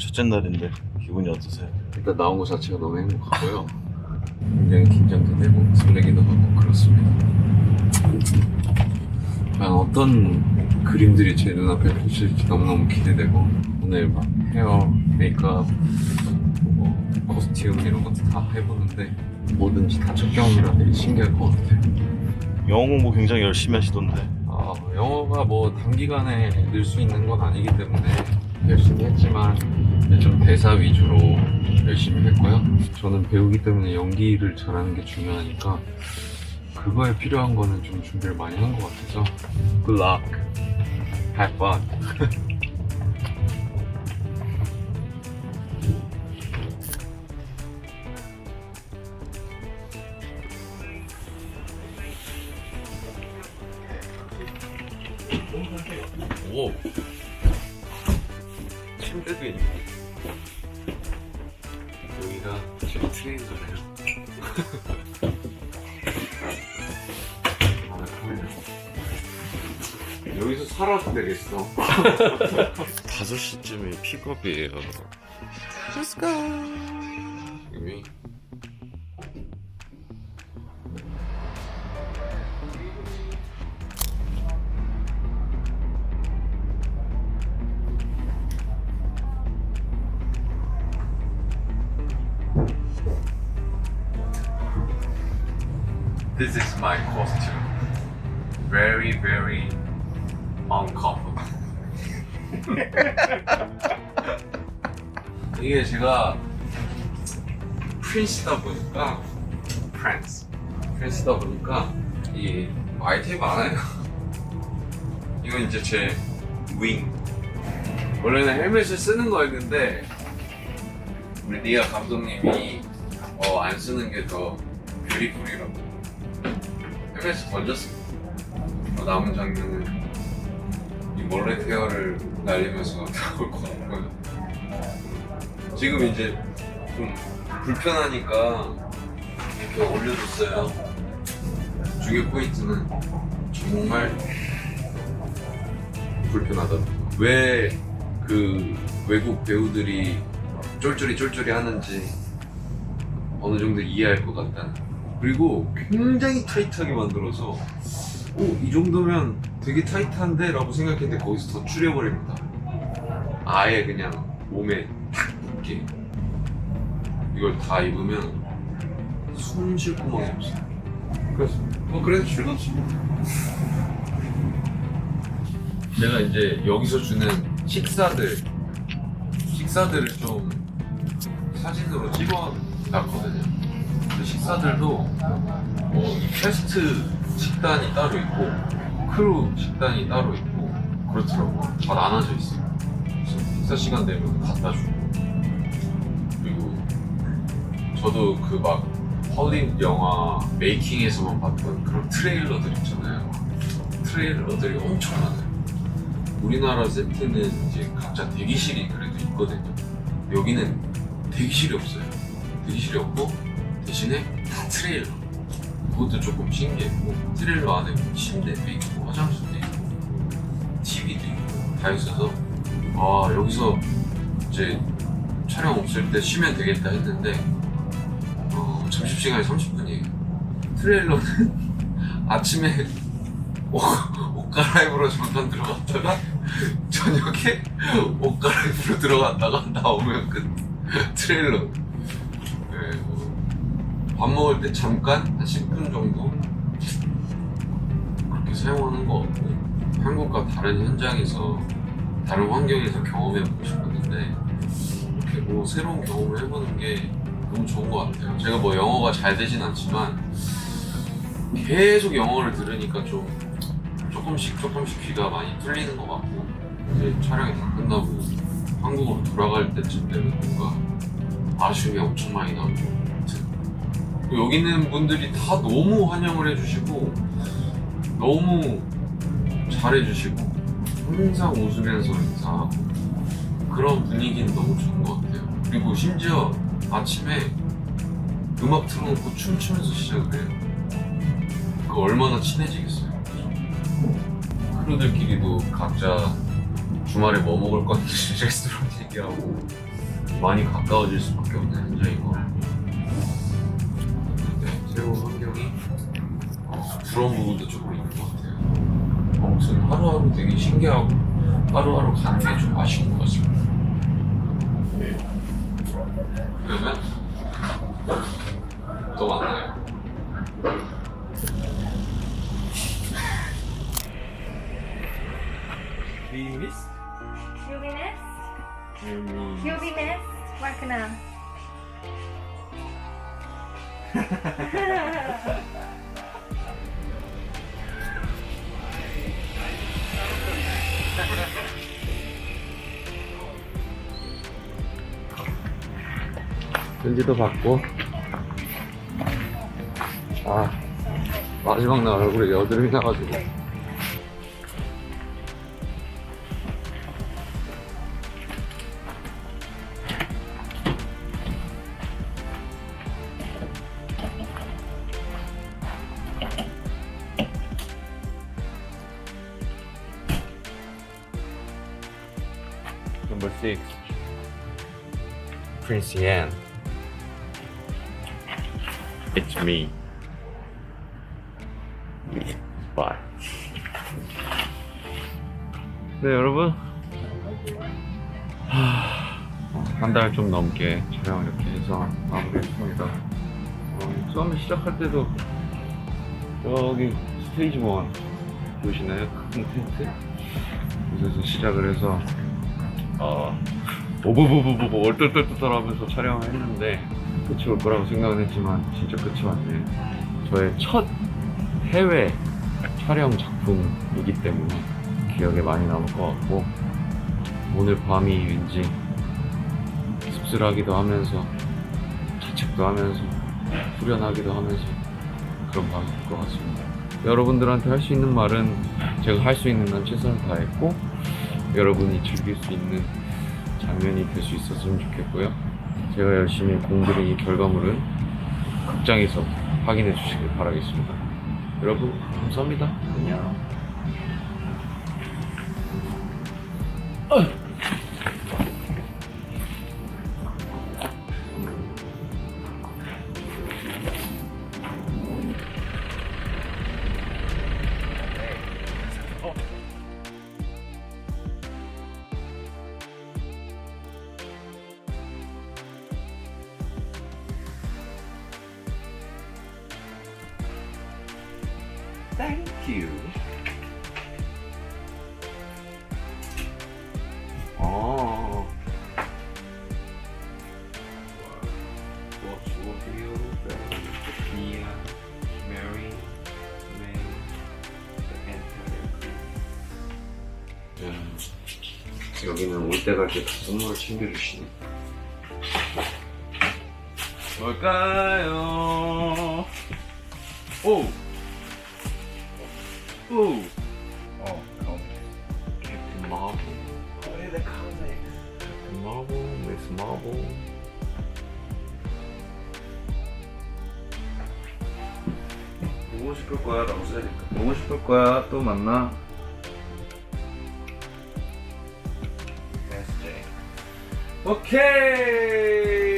첫째 날인데 기분이 어떠세요? 일단 나온 것 자체가 너무 행복하고요. 굉장히 긴장도 되고 설레기도 하고 그렇습니다. 과연 어떤 그림들이 제 눈앞에 펼쳐질지 너무너무 기대되고 오늘 막 헤어, 메이크업, 뭐 코스튬 이런 것도 다 해보는데 뭐든지 다 첫 경험이라 되게 신기할 것 같아요. 영어 공부 굉장히 열심히 하시던데 아, 영어가 뭐 단기간에 늘 수 있는 건 아니기 때문에 열심히 했지만 좀 대사 위주로 열심히 했고요. 저는 배우기 때문에 연기를 잘하는 게 중요하니까 그거에 필요한 거는 좀 준비를 많이 한 것 같아서 Good luck, have fun. 오 침대도 있네 지금 트레이너래요. 아. 여기서 살아도 되겠어. 5시쯤에 픽업이에요. Let's go. 지금이 This is my costume. Very, very uncomfortable. 이게 제가 프린스다 보니까 프린스 프린스다 보니까 이 아이템이 많아요. 이건 이제 제 윙. 원래는 헬멧을 쓰는 거였는데 우리 니아 감독님이 어, 안 쓰는 게 더 뷰티풀이라고 헬멧을 던졌어. 어, 남은 장면은 이 몰래 헤어를 날리면서 나올 것 같고요. 지금 이제 좀 불편하니까 이렇게 올려줬어요. 중요 포인트는 정말 불편하더라고요. 왜그 외국 배우들이 쫄쫄이 쫄쫄이 하는지 어느 정도 이해할 것 같다는. 그리고 굉장히 타이트하게 만들어서 오, 이 정도면 되게 타이트한데? 라고 생각했는데 거기서 더 줄여버립니다. 아예 그냥 몸에 탁 붙게. 이걸 다 입으면 숨 쉴 구멍이 없어. 그래서, 뭐, 그래도 즐겁지. 내가 이제 여기서 주는 식사들, 식사들을 좀 사진으로 찍어 놨거든요. 그 식사들도 어, 이 패스트 식단이 따로 있고 크루 식단이 따로 있고 그렇더라고 다 나눠져 있어 그래서 식사 시간 되면 갖다 주고. 그리고 저도 그 막 헐리우드 영화 메이킹에서만 봤던 그런 트레일러들 있잖아요. 트레일러들이 엄청 많아요. 우리나라 세트는 이제 각자 대기실이 그래도 있거든요. 여기는 대기실이 없어요. 대기실이 없고 대신에 다 트레일러. 그것도 조금 신기했고 트레일러 안에 뭐 침대도 있고 화장실도 있고 TV도 있고 다 있어서 아 여기서 이제 촬영 없을 때 쉬면 되겠다 했는데 어, 점심시간이 30분이에요. 트레일러는 아침에 옷, 옷 갈아입으러 잠깐 들어갔다가 저녁에 옷 갈아입으러 들어갔다가 나오면 끝. 트레일러 밥 먹을 때 잠깐 한 10분 정도 그렇게 사용하는 것 같고 한국과 다른 현장에서 다른 환경에서 경험해 보고 싶었는데 이렇게 뭐 새로운 경험을 해보는 게 너무 좋은 것 같아요. 제가 뭐 영어가 잘 되진 않지만 계속 영어를 들으니까 좀 조금씩 조금씩 귀가 많이 뚫리는 것 같고 이제 촬영이 다 끝나고 한국으로 돌아갈 때쯤 되면 뭔가 아쉬움이 엄청 많이 나고 여기 있는 분들이 다 너무 환영을 해주시고 너무 잘해주시고 항상 웃으면서 인사하고 그런 분위기는 너무 좋은 것 같아요. 그리고 심지어 아침에 음악 틀어놓고 춤추면서 시작을 해요. 그 얼마나 친해지겠어요. 크루들끼리도 각자 주말에 뭐 먹을 건지 레스토랑 얘기하고 많이 가까워질 수밖에 없는 현장인 것 네, 새로운 환경이 어, 부러운 부분도 조금 있는 것 같아요 아무튼 하루하루 되게 신기하고 하루하루 가는 게 좀 아쉬운 것 같습니다 네. 그러면 또 만나요 be missed? You be missed? 편지도 받고. 아 마지막 날 얼굴에 여드름이 나가지고 six Prince Yan It's me. Bye. 네, 여러분. 한 달 좀 넘게 촬영을 이렇게 해서 마무리했습니다. 어, 처음에 시작할 때도 여기 스테이지 1 보시나요? 큰 텐트? 그래서 시작을 해서 어, 오브브브브브 얼떨떨떨 하면서 촬영을 했는데 끝이 올 거라고 생각은 했지만 진짜 끝이 왔네. 저의 첫 해외 촬영 작품이기 때문에 기억에 많이 남을 것 같고 오늘 밤이 왠지 씁쓸하기도 하면서 자책도 하면서 후련하기도 하면서 그런 밤이 될 것 같습니다. 여러분들한테 할 수 있는 말은 제가 할 수 있는 한 최선을 다했고 여러분이 즐길 수 있는 장면이 될 수 있었으면 좋겠고요. 제가 열심히 공들인 이 결과물은 극장에서 확인해 주시길 바라겠습니다. 여러분, 감사합니다. 안녕. Thank you. 어. And 여기는 올때갈때다 선물을 챙겨주시네. 뭘까요? 오! 오! 어, 캡틴 마블. 캡틴 마블, 미스 마블. 보고 싶을 거야 라고 써야겠다 보고 싶을 거야 또 만나 SJ. 오케이